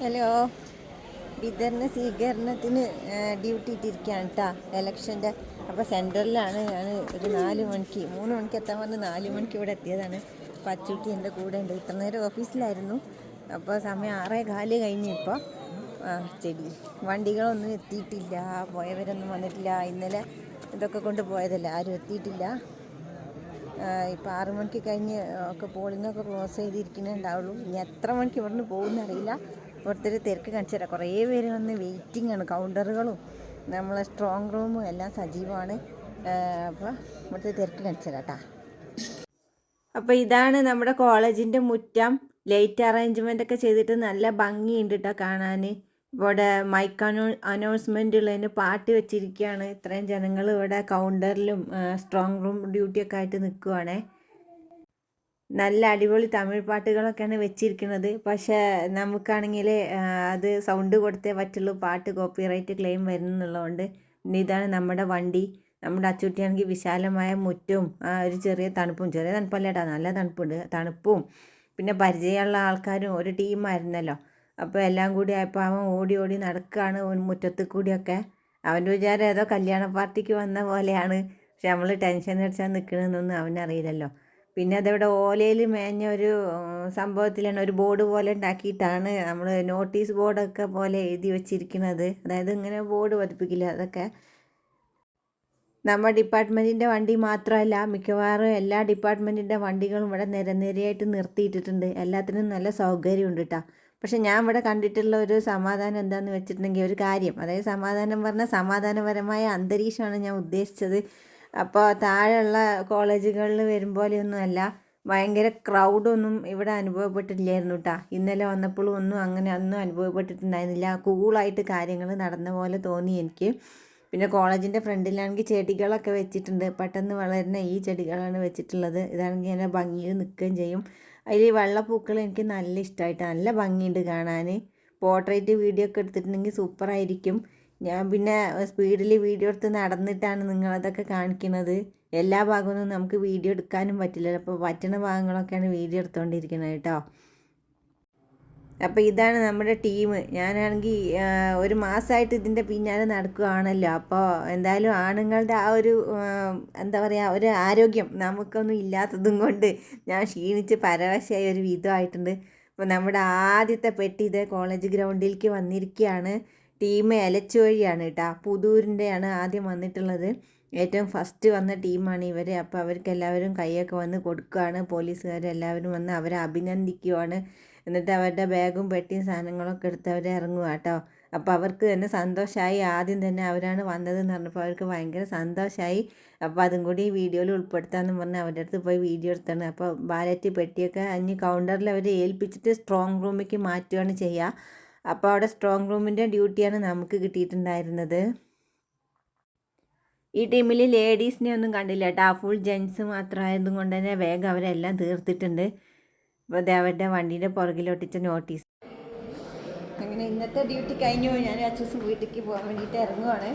Hello. വിതരണ സ്വീകരണത്തിന് duty ഇട്ടിരിക്കുകയാണ് കേട്ടോ എലക്ഷന്റെ അപ്പോൾ സെന്ററിലാണ് ഞാൻ ഒരു നാല് മണിക്ക് മൂന്ന് മണിക്ക് എത്താൻ പറഞ്ഞ് നാല് മണിക്ക് ഇവിടെ എത്തിയതാണ്. അപ്പോൾ അച്ചൂട്ടി എന്റെ കൂടെ ഉണ്ട്. ഇത്ര നേരം ഓഫീസിലായിരുന്നു. അപ്പോൾ സമയം ആറേ കാൽ കഴിഞ്ഞു ഇപ്പോൾ ആ ചെടി. വണ്ടികളൊന്നും എത്തിയിട്ടില്ല. പോയവരൊന്നും വന്നിട്ടില്ല. ഇന്നലെ ഇതൊക്കെ കൊണ്ട് പോയതല്ല ആരും എത്തിയിട്ടില്ല. ഇപ്പോൾ ആറ് മണിക്ക് കഴിഞ്ഞ് ഒക്കെ പോളിംഗ് ക്ലോസ് ക്ലോസ് ചെയ്തിരിക്കുന്നുണ്ടാവുള്ളൂ ഇനി എത്ര മണിക്ക് ഇവിടുന്ന് പോകുന്ന ഒരു തിരക്ക് കാണിച്ചു തരാം. കുറേ പേര് വന്ന് വെയിറ്റിംഗ് ആണ് കൗണ്ടറുകളും നമ്മളെ സ്ട്രോങ് റൂമും എല്ലാം സജീവമാണ്. അപ്പോൾ ഇവിടുത്തെ തിരക്ക് കാണിച്ചു തരാം കേട്ടോ അപ്പോൾ ഇതാണ് നമ്മുടെ കോളേജിന്റെ മുറ്റം. ലൈറ്റ് അറേഞ്ച്മെന്റ് ഒക്കെ ചെയ്തിട്ട് നല്ല ഭംഗിയുണ്ട് കേട്ടോ കാണാൻ ഇവിടെ മൈക്ക് അനൗ അനൗൺസ്മെന്റ് ഉള്ളതിന് പാട്ട് വെച്ചിരിക്കുകയാണ്. ഇത്രയും ജനങ്ങൾ ഇവിടെ കൗണ്ടറിലും സ്ട്രോങ് റൂം ഡ്യൂട്ടിയൊക്കെ ആയിട്ട് നിൽക്കുവാണേ നല്ല അടിപൊളി തമിഴ് പാട്ടുകളൊക്കെയാണ് വെച്ചിരിക്കുന്നത്. പക്ഷേ നമുക്കാണെങ്കിൽ അത് സൗണ്ട് കൊടുത്തേ പറ്റുള്ളൂ. പാട്ട് കോപ്പിറൈറ്റ് ക്ലെയിം വരുന്നുള്ളതുകൊണ്ട്. ഇതാണ് നമ്മുടെ വണ്ടി. നമ്മുടെ അച്ചൂട്ടിയാണെങ്കിൽ വിശാലമായ മുറ്റവും ആ ഒരു ചെറിയ തണുപ്പും ചെറിയ തണുപ്പല്ല കേട്ടോ നല്ല തണുപ്പുണ്ട്. തണുപ്പും പിന്നെ പരിചയമുള്ള ആൾക്കാരും ഒരു ടീമായിരുന്നല്ലോ അപ്പോൾ എല്ലാം കൂടി ആയപ്പോൾ അവൻ ഓടി ഓടി നടക്കുകയാണ് മുറ്റത്ത് കൂടിയൊക്കെ അവന്റെ വിചാരം ഏതോ കല്യാണ പാർട്ടിക്ക് വന്ന പോലെയാണ്. പക്ഷെ നമ്മൾ ടെൻഷൻ അടിച്ചാൽ നിൽക്കണമെന്നൊന്നും അവനറിയില്ലല്ലോ. പിന്നെ അതവിടെ ഓലയിൽ മേഞ്ഞ ഒരു സംഭവത്തിലാണ് ഒരു ബോർഡ് പോലെ ഉണ്ടാക്കിയിട്ടാണ് നമ്മൾ നോട്ടീസ് ബോർഡൊക്കെ പോലെ എഴുതി വെച്ചിരിക്കുന്നത്. അതായത് ഇങ്ങനെ ബോർഡ് പതിപ്പിക്കില്ല അതൊക്കെ. നമ്മുടെ ഡിപ്പാർട്ട്മെന്റിന്റെ വണ്ടി മാത്രമല്ല മിക്കവാറും എല്ലാ ഡിപ്പാർട്ട്മെന്റിന്റെ വണ്ടികളും ഇവിടെ നിരനിരയായിട്ട് നിർത്തിയിട്ടിട്ടുണ്ട്. എല്ലാത്തിനും നല്ല സൗകര്യമുണ്ട് കേട്ടോ പക്ഷെ ഞാൻ ഇവിടെ കണ്ടിട്ടുള്ള ഒരു സമാധാനം എന്താണെന്ന് വെച്ചിട്ടുണ്ടെങ്കിൽ ഒരു കാര്യം. അതായത് സമാധാനം പറഞ്ഞാൽ സമാധാനപരമായ അന്തരീക്ഷമാണ് ഞാൻ ഉദ്ദേശിച്ചത്. അപ്പോൾ താഴെയുള്ള കോളേജുകളിൽ വരും പോലെയൊന്നും അല്ല ഭയങ്കര ക്രൗഡൊന്നും ഇവിടെ അനുഭവപ്പെട്ടില്ലായിരുന്നു കേട്ടോ ഇന്നലെ വന്നപ്പോഴും ഒന്നും അങ്ങനെ ഒന്നും അനുഭവപ്പെട്ടിട്ടുണ്ടായിരുന്നില്ല. കൂളായിട്ട് കാര്യങ്ങൾ നടന്ന പോലെ തോന്നി എനിക്ക്. പിന്നെ കോളേജിന്റെ ഫ്രണ്ടിലാണെങ്കിൽ ചെടികളൊക്കെ വെച്ചിട്ടുണ്ട്. പെട്ടെന്ന് വളരുന്ന ഈ ചെടികളാണ് വെച്ചിട്ടുള്ളത്. ഇതാണെങ്കിൽ ഇങ്ങനെ ഭംഗിയിൽ നിൽക്കുകയും ചെയ്യും. അതിൽ വെള്ളപ്പൂക്കൾ എനിക്ക് നല്ല ഇഷ്ടമായിട്ട് നല്ല ഭംഗിയുണ്ട് കാണാൻ പോർട്രേറ്റ് വീഡിയോ ഒക്കെ എടുത്തിട്ടുണ്ടെങ്കിൽ സൂപ്പറായിരിക്കും ഞാൻ പിന്നെ സ്പീഡിൽ വീഡിയോ എടുത്ത് നടന്നിട്ടാണ് നിങ്ങളതൊക്കെ കാണിക്കുന്നത് എല്ലാ ഭാഗമൊന്നും നമുക്ക് വീഡിയോ എടുക്കാനും പറ്റില്ല. അപ്പോൾ പറ്റുന്ന ഭാഗങ്ങളൊക്കെയാണ് വീഡിയോ എടുത്തുകൊണ്ടിരിക്കുന്നത് കേട്ടോ. അപ്പോൾ ഇതാണ് നമ്മുടെ ടീം. ഞാനാണെങ്കിൽ ഒരു മാസമായിട്ട് ഇതിന്റെ പിന്നാലെ നടക്കുകയാണല്ലോ അപ്പോൾ എന്തായാലും ആണുങ്ങളുടെ ആ ഒരു എന്താ പറയുക ഒരു ആരോഗ്യം നമുക്കൊന്നും ഇല്ലാത്തതും കൊണ്ട് ഞാൻ ക്ഷീണിച്ച് പരവശയായി ഒരു വിധമായിട്ടുണ്ട് അപ്പോൾ നമ്മുടെ ആദ്യത്തെ പെട്ടി ഇത് കോളേജ് ഗ്രൗണ്ടിലേക്ക് വന്നിരിക്കുകയാണ് ടീം എലച്ചു വഴിയാണ് കേട്ടോ. പുതൂരിന്റെയാണ് ആദ്യം വന്നിട്ടുള്ളത്. ഏറ്റവും ഫസ്റ്റ് വന്ന ടീമാണ് ഇവർ അപ്പോൾ അവർക്ക് എല്ലാവരും കൈയൊക്കെ വന്ന് കൊടുക്കുകയാണ്. പോലീസുകാരെല്ലാവരും വന്ന് അവരെ അഭിനന്ദിക്കുവാണ്. എന്നിട്ട് അവരുടെ ബാഗും പെട്ടിയും സാധനങ്ങളൊക്കെ എടുത്ത് അവർ ഇറങ്ങുക കേട്ടോ. അപ്പോൾ അവർക്ക് തന്നെ സന്തോഷമായി ആദ്യം തന്നെ അവരാണ് വന്നതെന്ന് പറഞ്ഞപ്പോൾ അവർക്ക് ഭയങ്കര സന്തോഷമായി. അപ്പോൾ അതും കൂടി വീഡിയോയിൽ ഉൾപ്പെടുത്താമെന്ന് പറഞ്ഞ് അവരുടെ അടുത്ത് പോയി വീഡിയോ എടുത്താണ്. അപ്പോൾ ബാലറ്റ് പെട്ടിയൊക്കെ അഞ്ഞ് കൗണ്ടറിൽ അവർ ഏൽപ്പിച്ചിട്ട് സ്ട്രോങ് റൂമിലേക്ക് മാറ്റുകയാണ് ചെയ്യുക. അപ്പോൾ അവിടെ സ്ട്രോങ് റൂമിന്റെ ഡ്യൂട്ടിയാണ് നമുക്ക് കിട്ടിയിട്ടുണ്ടായിരുന്നത്. ഈ ടീമിൽ ലേഡീസിനെ ഒന്നും കണ്ടില്ല കേട്ടോ ഫുൾ ജെൻസ് മാത്രമായതും കൊണ്ട് തന്നെ വേഗം അവരെല്ലാം തീർത്തിട്ടുണ്ട്. അപ്പോൾ അത് അവരുടെ വണ്ടീന്റെ പുറകിലൊട്ടിച്ച നോട്ടീസ് അങ്ങനെ ഇന്നത്തെ ഡ്യൂട്ടി കഴിഞ്ഞു. ഞാൻ അച്ഛൻ വീട്ടിലേക്ക് പോകാൻ വേണ്ടിയിട്ട് ഇറങ്ങുവാണ്.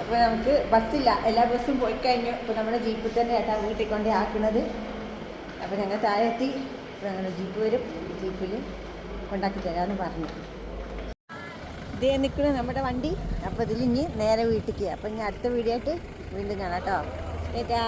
അപ്പോൾ നമുക്ക് ബസ്സില്ല എല്ലാ ബസ്സും പോയി കഴിഞ്ഞു. അപ്പോൾ നമ്മുടെ ജീപ്പിൽ തന്നെ ഏട്ടാ വീട്ടിൽ കൊണ്ട് ആക്കുന്നത്. അപ്പോൾ ഞങ്ങൾ താഴെത്തി ഞങ്ങളുടെ ജീപ്പ് വരും. ജീപ്പിൽ കൊണ്ടാക്കി തരാമെന്ന് പറഞ്ഞു. ഇതേ നിൽക്കണ നമ്മുടെ വണ്ടി. അപ്പോൾ ഇതിൽ ഇനി നേരെ വീട്ടിലേക്ക്. അപ്പോൾ ഇനി അടുത്ത വീഡിയോ ആയിട്ട് വീണ്ടും കാണാം കേട്ടോ. ഏറ്റാ